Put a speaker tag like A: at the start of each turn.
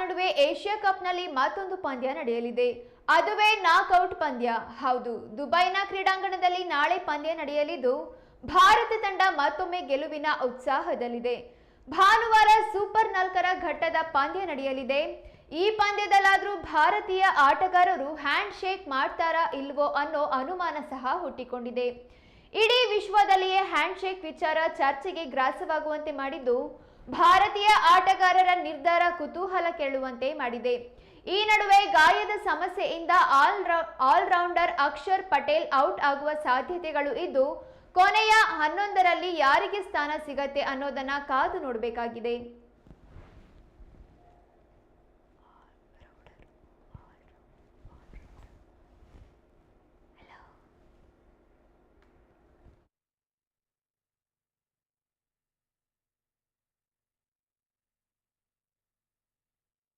A: ನಡುವೆ ಏಷ್ಯಾ ಕಪ್ನಲ್ಲಿ ಮತ್ತೊಂದು ಪಂದ್ಯ ನಡೆಯಲಿದೆ. ಅದುವೇ ನಾಕ್ಔಟ್ ಪಂದ್ಯ. ಹೌದು, ದುಬೈನ ಕ್ರೀಡಾಂಗಣದಲ್ಲಿ ನಾಳೆ ಪಂದ್ಯ ನಡೆಯಲಿದ್ದು, ಭಾರತ ತಂಡ ಮತ್ತೊಮ್ಮೆ ಗೆಲುವಿನ ಉತ್ಸಾಹದಲ್ಲಿದೆ. ಭಾನುವಾರ ಸೂಪರ್ ನಾಲ್ಕರ ಘಟ್ಟದ ಪಂದ್ಯ ನಡೆಯಲಿದೆ. ಈ ಪಂದ್ಯದಲ್ಲಾದರೂ ಭಾರತೀಯ ಆಟಗಾರರು ಹ್ಯಾಂಡ್ ಶೇಕ್ ಮಾಡ್ತಾರಾ ಇಲ್ವೋ ಅನ್ನೋ ಅನುಮಾನ ಸಹ ಹುಟ್ಟಿಕೊಂಡಿದೆ. ಇಡೀ ವಿಶ್ವದಲ್ಲಿಯೇ ಹ್ಯಾಂಡ್ ಶೇಕ್ ವಿಚಾರ ಚರ್ಚೆಗೆ ಗ್ರಾಸವಾಗುವಂತೆ ಮಾಡಿದ್ದು ಭಾರತೀಯ ಆಟಗಾರರ ನಿರ್ಧಾರ ಕುತೂಹಲ ಕೇಳುವಂತೆ ಮಾಡಿದೆ. ಈ ನಡುವೆ ಗಾಯದ ಸಮಸ್ಯೆಯಿಂದ all allrounder Akshar Patel out ಆಗುವ ಸಾಧ್ಯತೆಗಳು ಇದ್ದು, ಕೊನೆಯ ಹನ್ನೊಂದರಲ್ಲಿ ಯಾರಿಗೆ ಸ್ಥಾನ ಸಿಗತ್ತೆ ಅನ್ನೋದನ್ನ ಕಾದು ನೋಡಬೇಕಾಗಿದೆ.